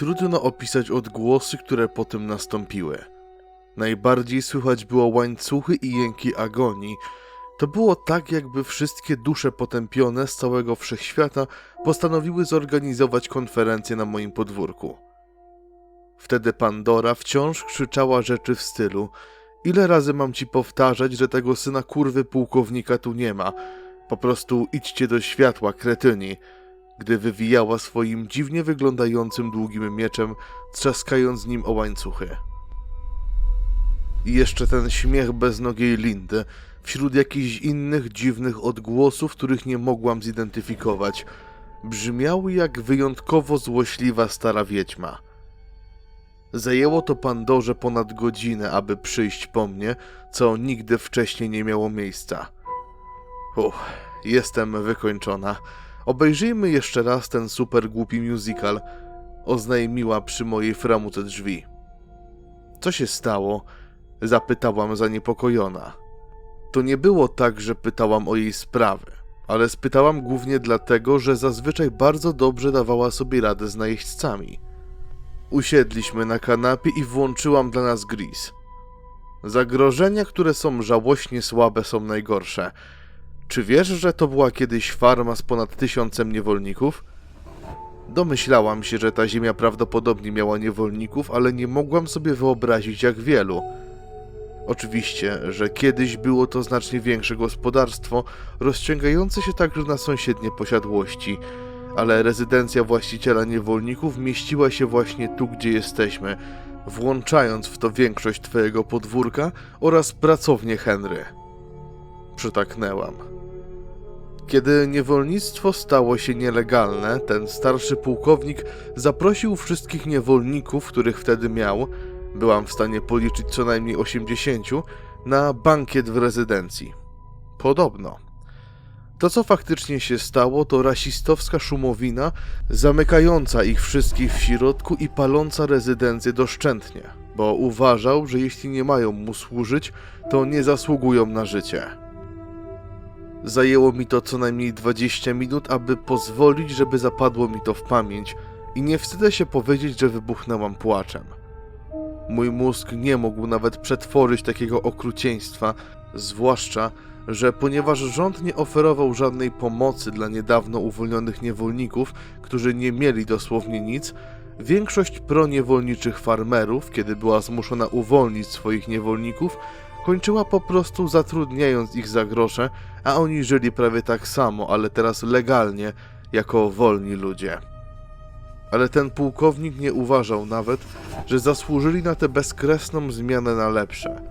trudno opisać odgłosy, które potem nastąpiły. Najbardziej słychać było łańcuchy i jęki agonii. To było tak, jakby wszystkie dusze potępione z całego wszechświata postanowiły zorganizować konferencję na moim podwórku. Wtedy Pandora wciąż krzyczała rzeczy w stylu: Ile razy mam ci powtarzać, że tego syna kurwy pułkownika tu nie ma? Po prostu idźcie do światła, kretyni. Gdy wywijała swoim dziwnie wyglądającym długim mieczem, trzaskając nim o łańcuchy. I jeszcze ten śmiech beznogiej Lindy, wśród jakichś innych dziwnych odgłosów, których nie mogłam zidentyfikować, brzmiał jak wyjątkowo złośliwa stara wiedźma. Zajęło to Pandorze ponad godzinę, aby przyjść po mnie, co nigdy wcześniej nie miało miejsca. Uff, jestem wykończona. Obejrzyjmy jeszcze raz ten super głupi musical, oznajmiła przy mojej framuce drzwi. Co się stało? Zapytałam zaniepokojona. To nie było tak, że pytałam o jej sprawy, ale spytałam głównie dlatego, że zazwyczaj bardzo dobrze dawała sobie radę z najeźdźcami. Usiedliśmy na kanapie i włączyłam dla nas gris. Zagrożenia, które są żałośnie słabe, są najgorsze. Czy wiesz, że to była kiedyś farma z ponad tysiącem niewolników? Domyślałam się, że ta ziemia prawdopodobnie miała niewolników, ale nie mogłam sobie wyobrazić jak wielu. Oczywiście, że kiedyś było to znacznie większe gospodarstwo, rozciągające się także na sąsiednie posiadłości, ale rezydencja właściciela niewolników mieściła się właśnie tu, gdzie jesteśmy, włączając w to większość twojego podwórka oraz pracownię Henry. Przytaknęłam. Kiedy niewolnictwo stało się nielegalne, ten starszy pułkownik zaprosił wszystkich niewolników, których wtedy miał, byłam w stanie policzyć co najmniej 80, na bankiet w rezydencji. Podobno. To, co faktycznie się stało, to rasistowska szumowina zamykająca ich wszystkich w środku i paląca rezydencję doszczętnie, bo uważał, że jeśli nie mają mu służyć, to nie zasługują na życie. Zajęło mi to co najmniej 20 minut, aby pozwolić, żeby zapadło mi to w pamięć i nie wstydzę się powiedzieć, że wybuchnęłam płaczem. Mój mózg nie mógł nawet przetworzyć takiego okrucieństwa, zwłaszcza, że ponieważ rząd nie oferował żadnej pomocy dla niedawno uwolnionych niewolników, którzy nie mieli dosłownie nic, większość proniewolniczych farmerów, kiedy była zmuszona uwolnić swoich niewolników, kończyła po prostu zatrudniając ich za grosze, a oni żyli prawie tak samo, ale teraz legalnie, jako wolni ludzie. Ale ten pułkownik nie uważał nawet, że zasłużyli na tę bezkresną zmianę na lepsze.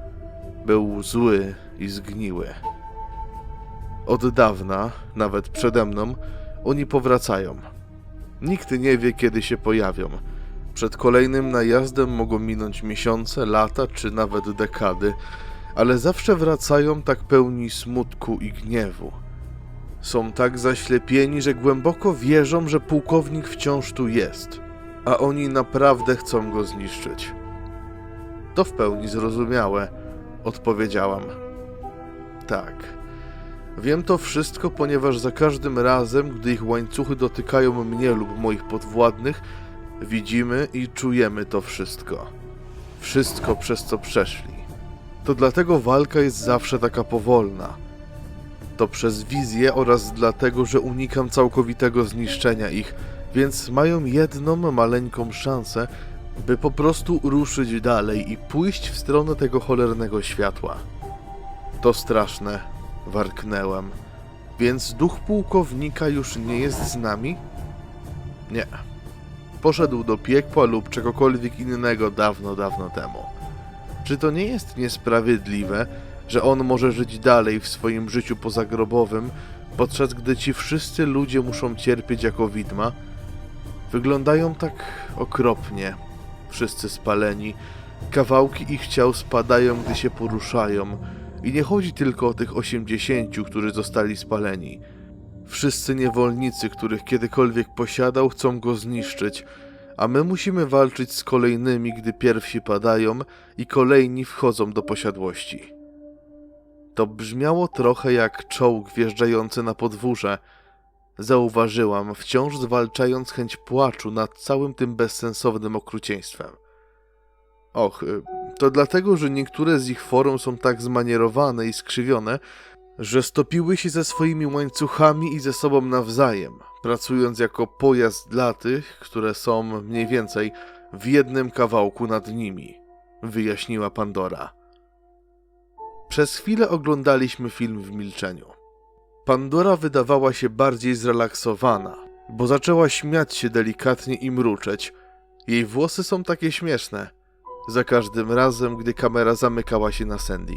Był zły i zgniły. Od dawna, nawet przede mną, oni powracają. Nikt nie wie, kiedy się pojawią. Przed kolejnym najazdem mogą minąć miesiące, lata czy nawet dekady, ale zawsze wracają tak pełni smutku i gniewu. Są tak zaślepieni, że głęboko wierzą, że pułkownik wciąż tu jest, a oni naprawdę chcą go zniszczyć. To w pełni zrozumiałe, odpowiedziałam. Tak. Wiem to wszystko, ponieważ za każdym razem, gdy ich łańcuchy dotykają mnie lub moich podwładnych, widzimy i czujemy to wszystko. Wszystko, przez co przeszli. To dlatego walka jest zawsze taka powolna. To przez wizję oraz dlatego, że unikam całkowitego zniszczenia ich, więc mają jedną maleńką szansę, by po prostu ruszyć dalej i pójść w stronę tego cholernego światła. To straszne, warknęłam. Więc duch pułkownika już nie jest z nami? Nie. Poszedł do piekła lub czegokolwiek innego dawno, dawno temu. Czy to nie jest niesprawiedliwe, że on może żyć dalej w swoim życiu pozagrobowym, podczas gdy ci wszyscy ludzie muszą cierpieć jako widma? Wyglądają tak okropnie, wszyscy spaleni. Kawałki ich ciał spadają, gdy się poruszają. I nie chodzi tylko o tych osiemdziesięciu, którzy zostali spaleni. Wszyscy niewolnicy, których kiedykolwiek posiadał, chcą go zniszczyć, a my musimy walczyć z kolejnymi, gdy pierwsi padają i kolejni wchodzą do posiadłości. To brzmiało trochę jak czołg wjeżdżający na podwórze. Zauważyłam, wciąż zwalczając chęć płaczu nad całym tym bezsensownym okrucieństwem. Och, y, to dlatego, że niektóre z ich form są tak zmanierowane i skrzywione, że stopiły się ze swoimi łańcuchami i ze sobą nawzajem, pracując jako pojazd dla tych, które są mniej więcej w jednym kawałku nad nimi, wyjaśniła Pandora. Przez chwilę oglądaliśmy film w milczeniu. Pandora wydawała się bardziej zrelaksowana, bo zaczęła śmiać się delikatnie i mruczeć. Jej włosy są takie śmieszne. Za każdym razem, gdy kamera zamykała się na Sandy.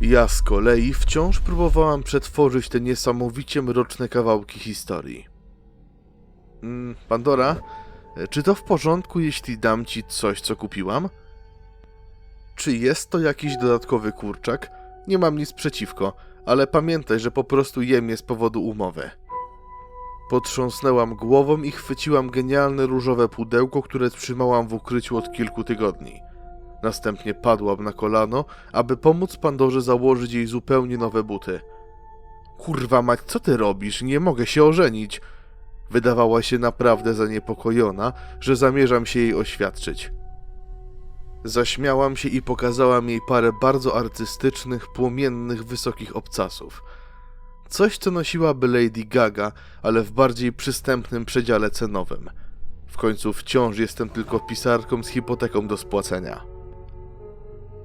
Ja z kolei wciąż próbowałam przetworzyć te niesamowicie mroczne kawałki historii. Mm, Pandora, czy to w porządku, jeśli dam ci coś, co kupiłam? Czy jest to jakiś dodatkowy kurczak? Nie mam nic przeciwko, ale pamiętaj, że po prostu jem je z powodu umowy. Potrząsnęłam głową i chwyciłam genialne różowe pudełko, które trzymałam w ukryciu od kilku tygodni. Następnie padłam na kolano, aby pomóc Pandorze założyć jej zupełnie nowe buty. Kurwa mać, co ty robisz? Nie mogę się ożenić. Wydawała się naprawdę zaniepokojona, że zamierzam się jej oświadczyć. Zaśmiałam się i pokazałam jej parę bardzo artystycznych, płomiennych, wysokich obcasów. Coś, co nosiłaby Lady Gaga, ale w bardziej przystępnym przedziale cenowym. W końcu wciąż jestem tylko pisarką z hipoteką do spłacenia.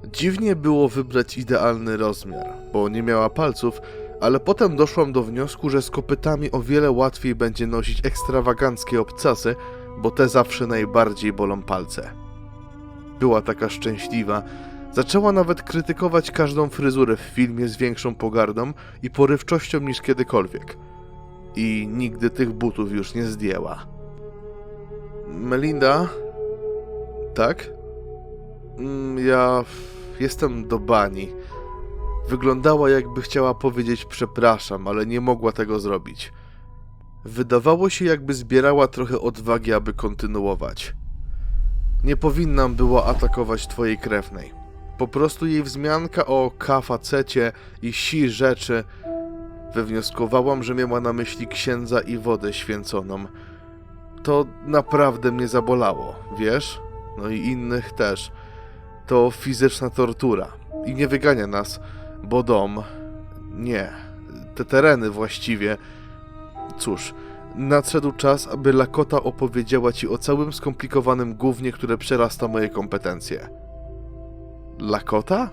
Dziwnie było wybrać idealny rozmiar, bo nie miała palców, ale potem doszłam do wniosku, że z kopytami o wiele łatwiej będzie nosić ekstrawaganckie obcasy, bo te zawsze najbardziej bolą palce. Była taka szczęśliwa, zaczęła nawet krytykować każdą fryzurę w filmie z większą pogardą i porywczością niż kiedykolwiek. I nigdy tych butów już nie zdjęła. Melinda? Tak? Mm, Ja jestem do bani. Wyglądała jakby chciała powiedzieć przepraszam, ale nie mogła tego zrobić. Wydawało się, jakby zbierała trochę odwagi, aby kontynuować. Nie powinnam była atakować twojej krewnej. Po prostu jej wzmianka o kafacecie i si rzeczy wywnioskowałam, że miała na myśli księdza i wodę święconą. To naprawdę mnie zabolało, wiesz? No i innych też. To fizyczna tortura. I nie wygania nas, bo dom. Nie. Te tereny właściwie. Cóż, nadszedł czas, aby Lakota opowiedziała ci o całym skomplikowanym gównie, które przerasta moje kompetencje. Lakota?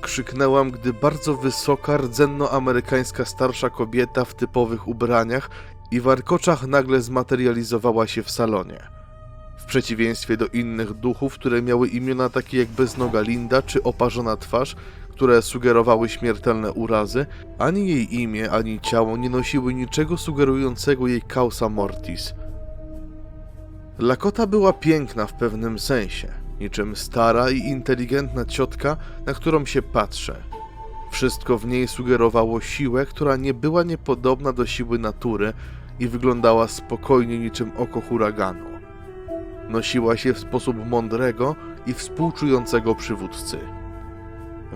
Krzyknęłam, gdy bardzo wysoka, rdzennoamerykańska starsza kobieta w typowych ubraniach i warkoczach nagle zmaterializowała się w salonie. W przeciwieństwie do innych duchów, które miały imiona takie jak beznoga Linda czy oparzona twarz, które sugerowały śmiertelne urazy, ani jej imię, ani ciało nie nosiły niczego sugerującego jej causa mortis. Lakota była piękna w pewnym sensie, niczym stara i inteligentna ciotka, na którą się patrzę. Wszystko w niej sugerowało siłę, która nie była niepodobna do siły natury i wyglądała spokojnie niczym oko huraganu. Nosiła się w sposób mądrego i współczującego przywódcy.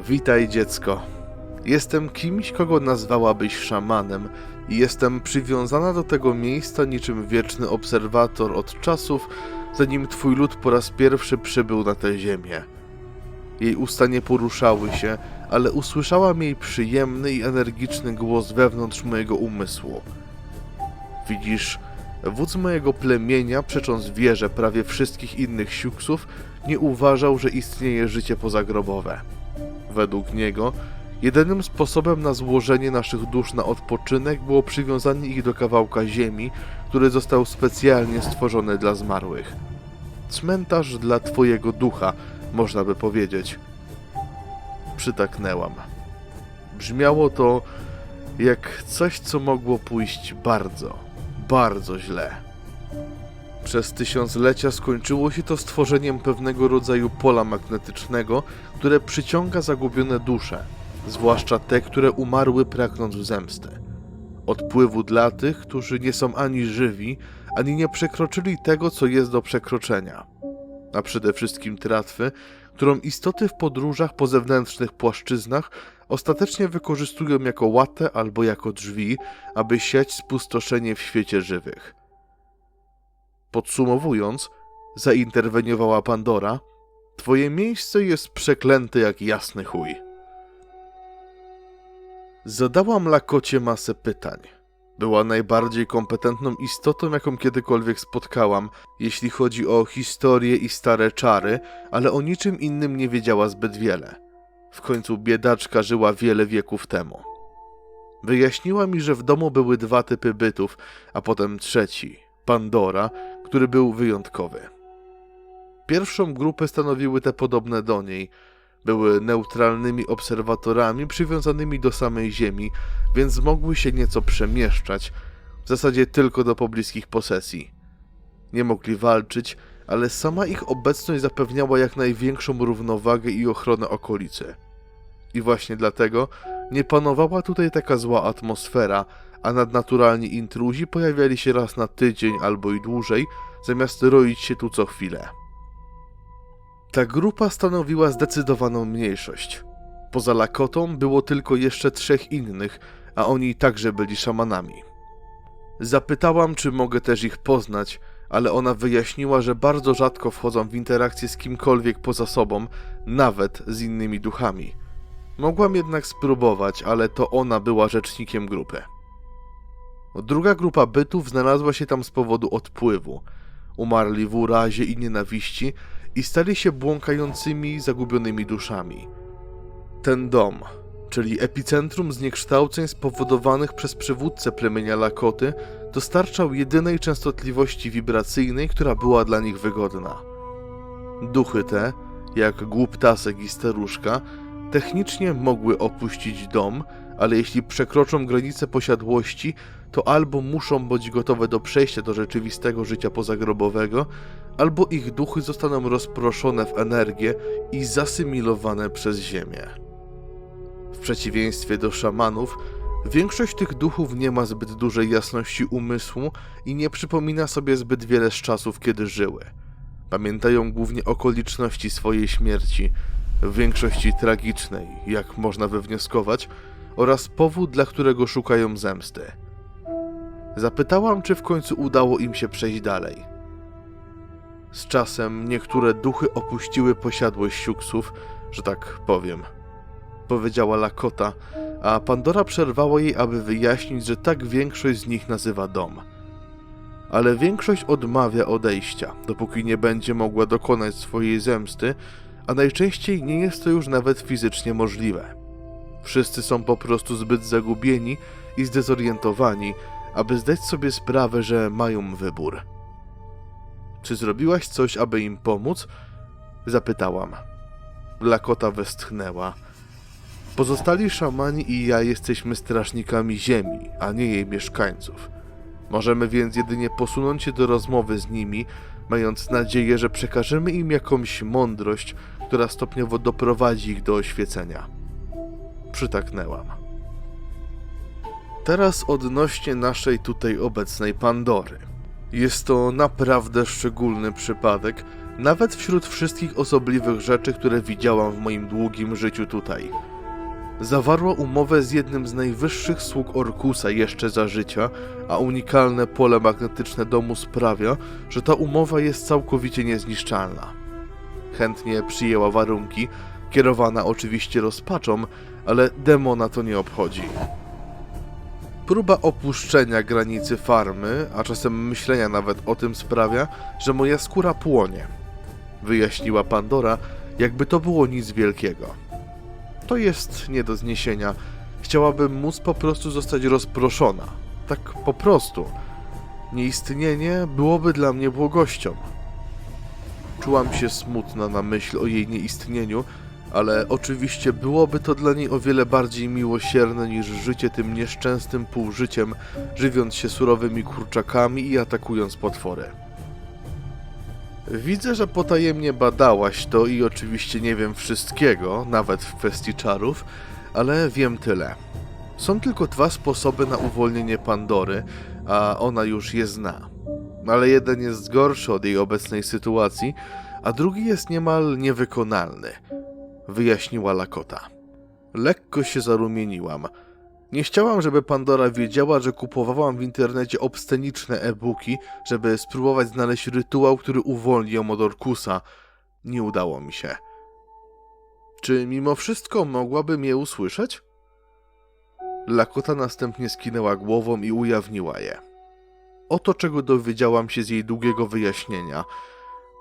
Witaj, dziecko. Jestem kimś, kogo nazwałabyś szamanem i jestem przywiązana do tego miejsca niczym wieczny obserwator od czasów, zanim twój lud po raz pierwszy przybył na tę ziemię. Jej usta nie poruszały się, ale usłyszałam jej przyjemny i energiczny głos wewnątrz mojego umysłu. Widzisz, wódz mojego plemienia, przecząc wierze prawie wszystkich innych siuksów, nie uważał, że istnieje życie pozagrobowe. Według niego, jedynym sposobem na złożenie naszych dusz na odpoczynek było przywiązanie ich do kawałka ziemi, który został specjalnie stworzony dla zmarłych. Cmentarz dla twojego ducha, można by powiedzieć. Przytaknęłam. Brzmiało to jak coś, co mogło pójść bardzo, bardzo źle. Przez tysiąclecia skończyło się to stworzeniem pewnego rodzaju pola magnetycznego, które przyciąga zagubione dusze, zwłaszcza te, które umarły pragnąc zemsty. Odpływu dla tych, którzy nie są ani żywi, ani nie przekroczyli tego, co jest do przekroczenia. A przede wszystkim tratwy, którą istoty w podróżach po zewnętrznych płaszczyznach ostatecznie wykorzystują jako łatę albo jako drzwi, aby siać spustoszenie w świecie żywych. Podsumowując, zainterweniowała Pandora, twoje miejsce jest przeklęte jak jasny chuj. Zadałam Lakocie masę pytań. Była najbardziej kompetentną istotą, jaką kiedykolwiek spotkałam, jeśli chodzi o historię i stare czary, ale o niczym innym nie wiedziała zbyt wiele. W końcu biedaczka żyła wiele wieków temu. Wyjaśniła mi, że w domu były dwa typy bytów, a potem trzeci Pandora, który był wyjątkowy. Pierwszą grupę stanowiły te podobne do niej. Były neutralnymi obserwatorami przywiązanymi do samej Ziemi, więc mogły się nieco przemieszczać, w zasadzie tylko do pobliskich posesji. Nie mogli walczyć, ale sama ich obecność zapewniała jak największą równowagę i ochronę okolicy. I właśnie dlatego nie panowała tutaj taka zła atmosfera, a nadnaturalni intruzi pojawiali się raz na tydzień albo i dłużej, zamiast roić się tu co chwilę. Ta grupa stanowiła zdecydowaną mniejszość. Poza Lakotą było tylko jeszcze trzech innych, a oni także byli szamanami. Zapytałam, czy mogę też ich poznać, ale ona wyjaśniła, że bardzo rzadko wchodzą w interakcję z kimkolwiek poza sobą, nawet z innymi duchami. Mogłam jednak spróbować, ale to ona była rzecznikiem grupy. Druga grupa bytów znalazła się tam z powodu odpływu. Umarli w urazie i nienawiści i stali się błąkającymi, zagubionymi duszami. Ten dom, czyli epicentrum zniekształceń spowodowanych przez przywódcę plemienia Lakoty, dostarczał jedynej częstotliwości wibracyjnej, która była dla nich wygodna. Duchy te, jak głuptasek i staruszka, technicznie mogły opuścić dom, ale jeśli przekroczą granicę posiadłości, to albo muszą być gotowe do przejścia do rzeczywistego życia pozagrobowego, albo ich duchy zostaną rozproszone w energię i zasymilowane przez ziemię. W przeciwieństwie do szamanów, większość tych duchów nie ma zbyt dużej jasności umysłu i nie przypomina sobie zbyt wiele z czasów, kiedy żyły. Pamiętają głównie okoliczności swojej śmierci, w większości tragicznej, jak można wywnioskować, oraz powód, dla którego szukają zemsty. Zapytałam, czy w końcu udało im się przejść dalej. Z czasem niektóre duchy opuściły posiadłość siuksów, że tak powiem. Powiedziała Lakota, a Pandora przerwała jej, aby wyjaśnić, że tak większość z nich nazywa dom. Ale większość odmawia odejścia, dopóki nie będzie mogła dokonać swojej zemsty, a najczęściej nie jest to już nawet fizycznie możliwe. Wszyscy są po prostu zbyt zagubieni i zdezorientowani, aby zdać sobie sprawę, że mają wybór. Czy zrobiłaś coś, aby im pomóc? Zapytałam. Lakota westchnęła. Pozostali szamani i ja jesteśmy strażnikami ziemi, a nie jej mieszkańców. Możemy więc jedynie posunąć się do rozmowy z nimi, mając nadzieję, że przekażemy im jakąś mądrość, która stopniowo doprowadzi ich do oświecenia. Przytaknęłam. Teraz odnośnie naszej tutaj obecnej Pandory. Jest to naprawdę szczególny przypadek, nawet wśród wszystkich osobliwych rzeczy, które widziałam w moim długim życiu tutaj. Zawarła umowę z jednym z najwyższych sług Orkusa jeszcze za życia, a unikalne pole magnetyczne domu sprawia, że ta umowa jest całkowicie niezniszczalna. Chętnie przyjęła warunki, kierowana oczywiście rozpaczą, ale demona to nie obchodzi. Próba opuszczenia granicy farmy, a czasem myślenia nawet o tym sprawia, że moja skóra płonie. Wyjaśniła Pandora, jakby to było nic wielkiego. To jest nie do zniesienia. Chciałabym móc po prostu zostać rozproszona. Tak po prostu. Nieistnienie byłoby dla mnie błogością. Czułam się smutna na myśl o jej nieistnieniu, ale oczywiście byłoby to dla niej o wiele bardziej miłosierne niż życie tym nieszczęsnym półżyciem, żywiąc się surowymi kurczakami i atakując potwory. Widzę, że potajemnie badałaś to i oczywiście nie wiem wszystkiego, nawet w kwestii czarów, ale wiem tyle. Są tylko dwa sposoby na uwolnienie Pandory, a ona już je zna. Ale jeden jest gorszy od jej obecnej sytuacji, a drugi jest niemal niewykonalny – wyjaśniła Lakota. Lekko się zarumieniłam. Nie chciałam, żeby Pandora wiedziała, że kupowałam w internecie obsceniczne e-booki, żeby spróbować znaleźć rytuał, który uwolni ją od Orkusa. Nie udało mi się. Czy mimo wszystko mogłaby mnie usłyszeć? Lakota następnie skinęła głową i ujawniła je. Oto czego dowiedziałam się z jej długiego wyjaśnienia.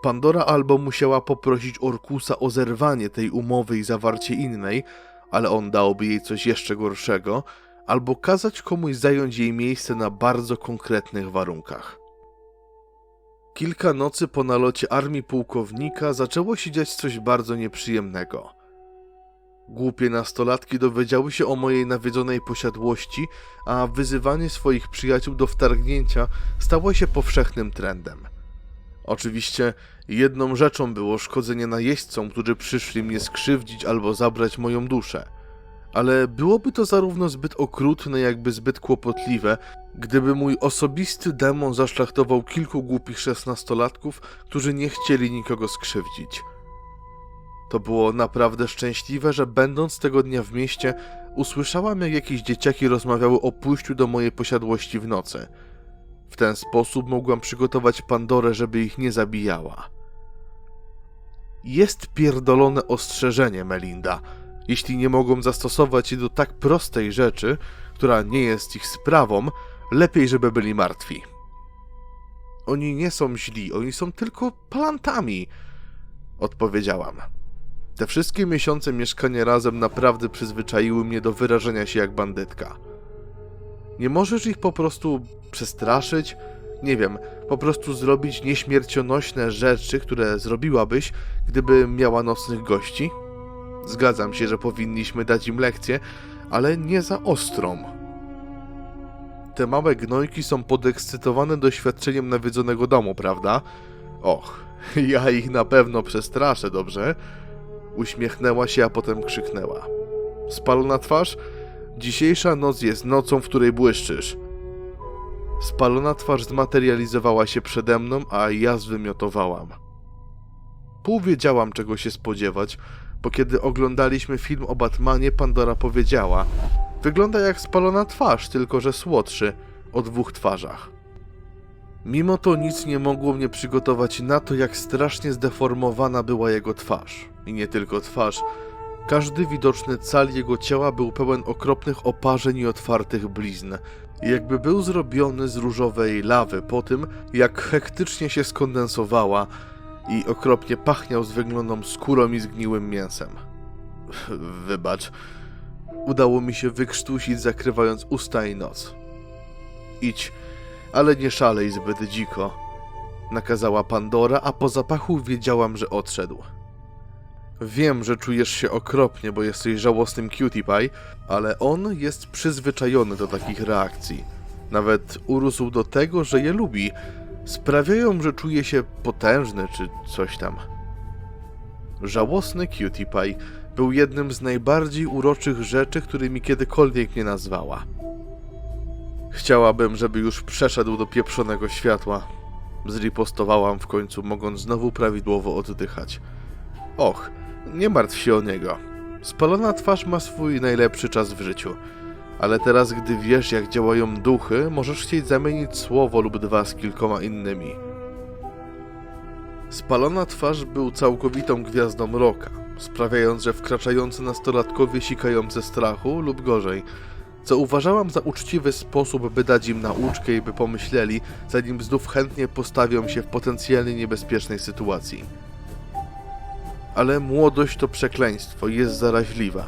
Pandora albo musiała poprosić Orkusa o zerwanie tej umowy i zawarcie innej, ale on dałby jej coś jeszcze gorszego, albo kazać komuś zająć jej miejsce na bardzo konkretnych warunkach. Kilka nocy po nalocie armii pułkownika zaczęło się dziać coś bardzo nieprzyjemnego. Głupie nastolatki dowiedziały się o mojej nawiedzonej posiadłości, a wyzywanie swoich przyjaciół do wtargnięcia stało się powszechnym trendem. Oczywiście jedną rzeczą było szkodzenie najeźdźcom, którzy przyszli mnie skrzywdzić albo zabrać moją duszę. Ale byłoby to zarówno zbyt okrutne, jakby zbyt kłopotliwe, gdyby mój osobisty demon zaszlachtował kilku głupich szesnastolatków, którzy nie chcieli nikogo skrzywdzić. To było naprawdę szczęśliwe, że będąc tego dnia w mieście, usłyszałam, jak jakieś dzieciaki rozmawiały o pójściu do mojej posiadłości w nocy. W ten sposób mogłam przygotować Pandorę, żeby ich nie zabijała. Jest pierdolone ostrzeżenie, Melinda. Jeśli nie mogą zastosować się do tak prostej rzeczy, która nie jest ich sprawą, lepiej, żeby byli martwi. Oni nie są źli, oni są tylko palantami, odpowiedziałam. Te wszystkie miesiące mieszkania razem naprawdę przyzwyczaiły mnie do wyrażenia się jak bandytka. Nie możesz ich po prostu przestraszyć? Nie wiem, po prostu zrobić nieśmiercionośne rzeczy, które zrobiłabyś, gdyby miała nocnych gości? Zgadzam się, że powinniśmy dać im lekcję, ale nie za ostrą. Te małe gnojki są podekscytowane doświadczeniem nawiedzonego domu, prawda? Och, ja ich na pewno przestraszę, dobrze? Uśmiechnęła się, a potem krzyknęła. Spalona twarz? Dzisiejsza noc jest nocą, w której błyszczysz. Spalona twarz zmaterializowała się przede mną, a ja zwymiotowałam. Pół wiedziałam, czego się spodziewać, bo kiedy oglądaliśmy film o Batmanie, Pandora powiedziała: Wygląda jak spalona twarz, tylko że słodszy, o dwóch twarzach. Mimo to nic nie mogło mnie przygotować na to, jak strasznie zdeformowana była jego twarz. I nie tylko twarz. Każdy widoczny cal jego ciała był pełen okropnych oparzeń i otwartych blizn. Jakby był zrobiony z różowej lawy po tym, jak hektycznie się skondensowała i okropnie pachniał zwyglądą skórą i zgniłym mięsem. Wybacz. Udało mi się wykrztusić, zakrywając usta i nos. Idź, ale nie szalej zbyt dziko, nakazała Pandora, a po zapachu wiedziałam, że odszedł. Wiem, że czujesz się okropnie, bo jesteś żałosnym cutie pie, ale on jest przyzwyczajony do takich reakcji. Nawet urósł do tego, że je lubi. Sprawiają, że czuje się potężny czy coś tam. Żałosny cutie pie był jednym z najbardziej uroczych rzeczy, którymi kiedykolwiek mnie nazwała. Chciałabym, żeby już przeszedł do pieprzonego światła. Zripostowałam w końcu, mogąc znowu prawidłowo oddychać. Och, nie martw się o niego. Spalona twarz ma swój najlepszy czas w życiu. Ale teraz, gdy wiesz, jak działają duchy, możesz chcieć zamienić słowo lub dwa z kilkoma innymi. Spalona twarz był całkowitą gwiazdą roka, sprawiając, że wkraczający nastolatkowie sikają ze strachu lub gorzej, co uważałam za uczciwy sposób, by dać im nauczkę i by pomyśleli, zanim znów chętnie postawią się w potencjalnie niebezpiecznej sytuacji. Ale młodość to przekleństwo jest zaraźliwa.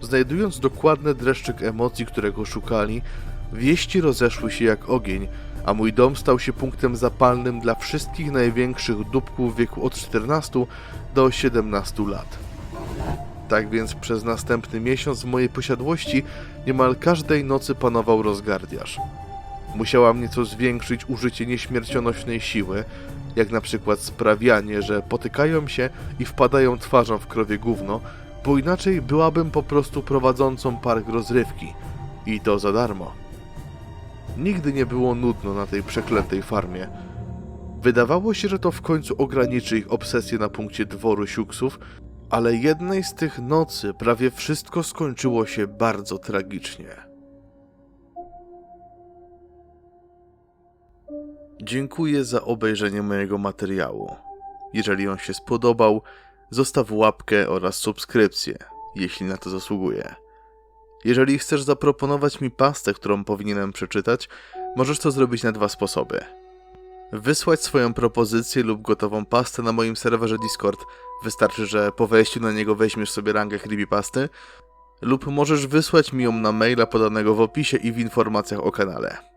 Znajdując dokładny dreszczyk emocji, którego szukali, wieści rozeszły się jak ogień, a mój dom stał się punktem zapalnym dla wszystkich największych dupków w wieku od 14 do 17 lat. Tak więc przez następny miesiąc w mojej posiadłości niemal każdej nocy panował rozgardiaż. Musiałam nieco zwiększyć użycie nieśmiercionośnej siły, jak na przykład sprawianie, że potykają się i wpadają twarzą w krowie gówno, bo inaczej byłabym po prostu prowadzącą park rozrywki i to za darmo. Nigdy nie było nudno na tej przeklętej farmie. Wydawało się, że to w końcu ograniczy ich obsesję na punkcie dworu siuksów, ale jednej z tych nocy prawie wszystko skończyło się bardzo tragicznie. Dziękuję za obejrzenie mojego materiału. Jeżeli on się spodobał, zostaw łapkę oraz subskrypcję, jeśli na to zasługuje. Jeżeli chcesz zaproponować mi pastę, którą powinienem przeczytać, możesz to zrobić na dwa sposoby. Wysłać swoją propozycję lub gotową pastę na moim serwerze Discord. Wystarczy, że po wejściu na niego weźmiesz sobie rangę creepypasty, lub możesz wysłać mi ją na maila podanego w opisie i w informacjach o kanale.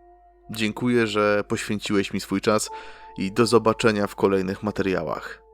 Dziękuję, że poświęciłeś mi swój czas i do zobaczenia w kolejnych materiałach.